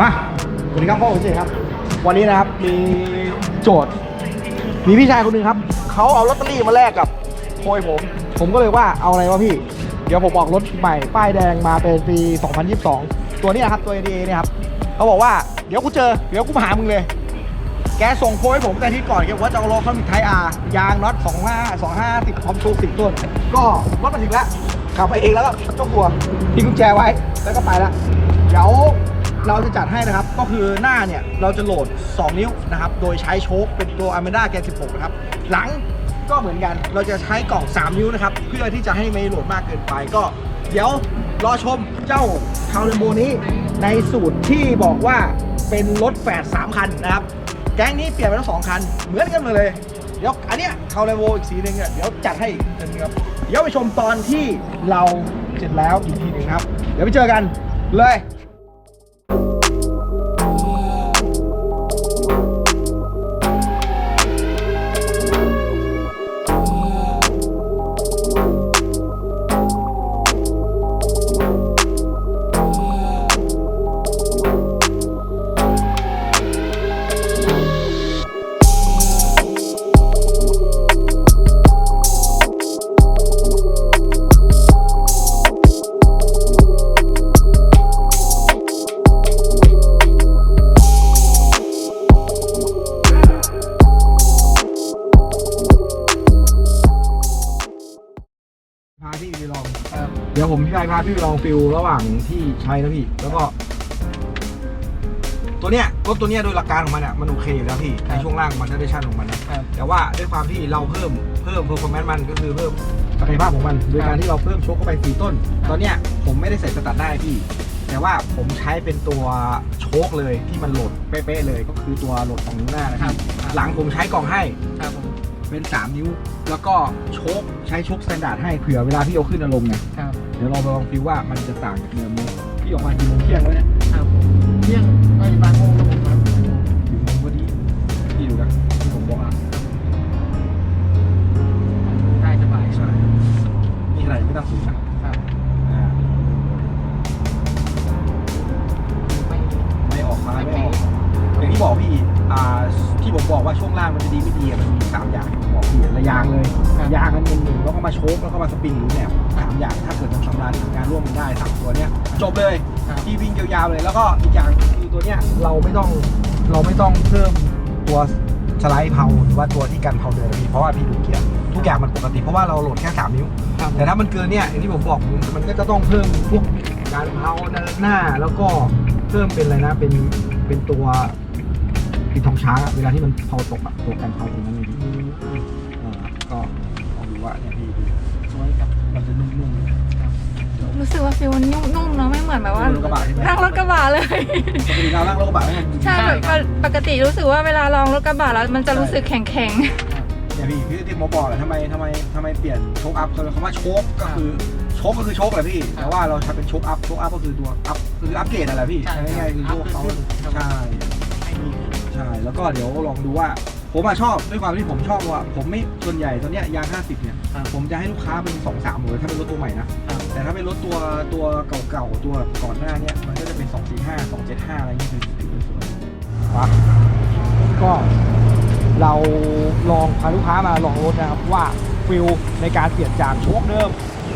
มาสวัสดีครับพ่อผมเจครับ วันนี้นะครับมีโจทย์ มีพี่ชายคนหนึ่งครับเขาเอาลอตเตอรี่มาแลกกับโพยผม ผมก็เลยว่าเอาอะไรวะพี่ เดี๋ยวผมออกรถใหม่ป้ายแดงมาเป็นปี 2022 ตัวนี้ยครับตัว ADA เนี่ยครับเขาบอกว่าเดี๋ยวกูเจอเดี๋ยวกูมาหามึงเลย แกส่งโพยให้ผมแต่ที่ก่อนแกว่าจะเอาล้อเขามีไทยอาร์ยางน็อต25 25 10พร้อมชู10ต้นก็รถมาถึงแล้วขับไปเองแล้วก็เจ้าตัวทิ้งกุญแจไว้แล้วก็ไปล้วเดี๋ยว เราจะจัดให้นะครับ ก็คือหน้าเนี่ยเราจะโหลด 2 นิ้วนะครับ โดยใช้โชคเป็นตัว a m a d a Gen 16 นะครับ หลังก็เหมือนกัน เราจะใช้กล่อง 3 นิ้วนะครับ เพื่อที่จะให้ไม่โหลดมากเกินไป ก็เดี๋ยวรอชมเจ้าคาวเลโบนี้ ในสูตรที่บอกว่าเป็นรถแฝด3 คันนะครับ แก๊งนี้เปลี่ยนไปทั้งสองคัน เหมือนกันเลยเดี๋ยวอันเนี้ยคาวเลโบอีกสีหนึ่งเนี่ยเดี๋ยวจัดให้อีกทีนึงครับ เดี๋ยวไปชมตอนที่เราเสร็จแล้วอีกทีหนึ่งครับ เดี๋ยวไปเจอกันเลย ดี๋ยวผมพี่ไปพาพี่ไปลองฟิลระหว่างที่ใช้นะพี่ แล้วก็ ตัวเนี้ยรถตัวเนี้ยโดยหลักการของมันอะมันโอเคอยู่แล้วพี่ในช่วงล่างมันได้ชั่นของมันนะครับแต่ว่าด้วยความที่เราเพิ่มเพิ่ม performance มันก็คือเพิ่มศักยภาพของมัน โดยการที่เราเพิ่มโชคเข้าไปสี่ต้น ตอนเนี้ยผมไม่ได้ใส่สตาร์ทได้พี่ แต่ว่าผมใช้เป็นตัวโชคเลยที่มันโหลดเป๊ะๆเลย ก็คือตัวโหลดของนิ้วหน้านะครับหลังผมใช้กล่องให้ครับผม เป็น3นิ้ว แล้วก็โชคใช้โชคสแตนดาร์ดให้เผื่อเวลาพี่เอาขึ้นอารมณ์ไงครับเดี๋ยวเราไปลองฟิลว่ามันจะต่างจากเดิมไหมพี่ออกมากี่โมงเที่ยงแล้วเนี่ยครับเที่ยงไปบางโมงครับผมครับกี่โมงพอดีพี่ดูนะที่ผมบอกอะได้สบายใช่นี่ขนาดยังไม่ต้องสูงนะครับอ่าไม่ไม่ออกซ้ายไม่ออกอย่างที่บอกพี่อ่า ที่ผมบอกว่าช่วงล่างมันจะดีไม่ดีอะมันมีสามอย่างที่ผมบอกพี่ระยางเลยยางกันหนึ่งหนึ่งแล้วก็มาโชคแล้วก็มาสปริงหรือแหนบสามอย่างถ้าเกิดมันทำงานทำงานร่วมกันได้สามตัวเนี้ยจบเลยครับที่วิ่งยาวๆเลยแล้วก็อีกอย่างคือตัวเนี้ยเราไม่ต้องเราไม่ต้องเพิ่มตัวสไลด์เพาหรือว่าตัวที่กันเพาเดินนะพี่เพราะว่าพี่ดูเกียร์ทุกอย่างมันปกติเพราะว่าเราโหลดแค่สามนิ้วครับแต่ถ้ามันเกินเนี่ยอย่างที่ผมบอกมันก็จะต้องเพิ่มพวกการเพาเดินหน้าแล้วก็เพิ่มเป็นอะไรนะเป็นเป็นตัว ปิดทองช้างอะเวลาที่มันเพาตกอะตัวการเพาตรงนั้นเลยพี่เออก็ลองดูว่าเนี่ยพี่ดูสวยครับมันจะนุ่มๆเลยรู้สึกว่าฟิลมันนุ่มๆเนอะไม่เหมือนแบบว่า รถกระบะใช่ไหม นั่งรถกระบะเลย ปกติเรานั่งรถกระบะเนี่ยใช่แบบปกติรู้สึกว่าเวลาลองรถกระบะแล้วมันจะรู้สึกแข็งเนี่ยพี่พี่ที่ผมบอกแหละทำไมทำไมทำไมเปลี่ยนโชคอัพคือคำว่าโชคก็คือโชคก็คือโชคแหละพี่ แต่ว่าเราใช้เป็นโชคอัพโชคอัพก็คือตัวอัพคืออัพเกรดอะไรพี่ใช่ใช้ง่ายๆคือโชคเขาครับใช่ให้มีใช่ แล้วก็เดี๋ยวลองดูว่า ผมอะชอบด้วยความที่ผมชอบว่าผมไม่ส่วนใหญ่ตอนเนี้ยยาง 50 เนี่ยครับผมจะให้ลูกค้าเป็น 2 3หมดเลยถ้าเป็นรถตัวใหม่นะครับแต่ถ้าเป็นรถตัวตัวเก่าๆ ตัวก่อนหน้าเนี้ยมันก็จะเป็น 245 275 อะไรอย่างเงี้ยคือถือเป็นส่วนครับก็เราลองพาลูกค้ามาลองรถนะครับ ว่าฟิลในการเปลี่ยนจากโชคเดิม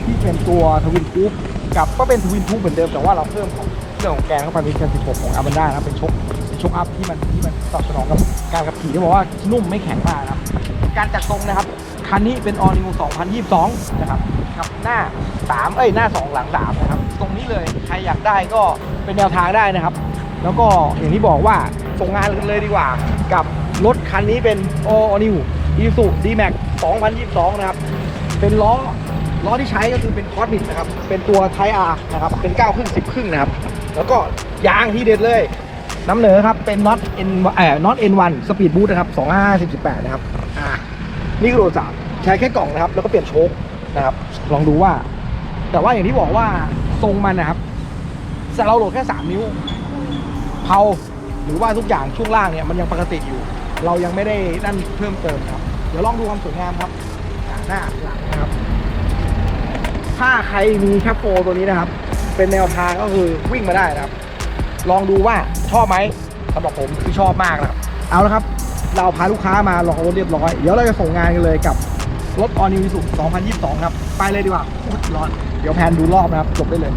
ที่เป็นตัวทวินทูบกับก็เป็นทวินทูบเหมือนเดิมแต่ว่าเราเพิ่มของเรื่องของแกนเข้าไปเป็นแกน16 ของอาบันด้านะเป็นโชคเป็นโชคอัพที่มันที่มันตอบสนองกับการขับขี่ที่บอกว่านุ่มไม่แข็งมากนะครับ การจัดทรงนะครับ คันนี้เป็น All New 2022 นะครับกับหน้า 3 เอ้ยหน้า 2 หลัง 3 นะครับ ตรงนี้เลยใครอยากได้ก็เป็นแนวทางได้นะครับ แล้วก็อย่างที่บอกว่าส่งงานกันเลยดีกว่า กับรถคันนี้เป็น All New Isuzu D-Max 2022 นะครับ เป็นล้อล้อที่ใช้ก็คือเป็นคอสมิดนะครับ เป็นตัวไทอานะครับ เป็น9ครึ่ง10 ครึ่งนะครับ แล้วก็ยางที่เด็ดเลย น้ำเหนือครับ เป็นน็อต N เอ่อน็อต N1 สปีดบูทนะครับ25 18นะครับอ่านี่คือโหลดสามใช้แค่กล่องนะครับ แล้วก็เปลี่ยนโชคนะครับ ลองดูว่า แต่ว่าอย่างที่บอกว่าทรงมันนะครับแต่เราโหลดแค่3นิ้วเพาหรือว่าทุกอย่างช่วงล่างเนี่ยมันยังปกติอยู่ เรายังไม่ได้นั่นเพิ่มเติมครับ เดี๋ยวลองดูความสวยงามครับหน้าหลังนะครับ ถ้าใครมีแคปโฟตัวนี้นะครับ เป็นแนวทางก็คือวิ่งมาได้นะครับ ลองดูว่าชอบไหมสำหรับผมคือชอบมากนะครับเอาละครับ เราพาลูกค้ามาลองรถเรียบร้อย เดี๋ยวเราจะส่งงานกันเลยกับรถออนิวิสุ2022 ครับ ไปเลยดีกว่าอุ๊ยร้อน เดี๋ยวแพนดูรอบนะครับ จบได้เลย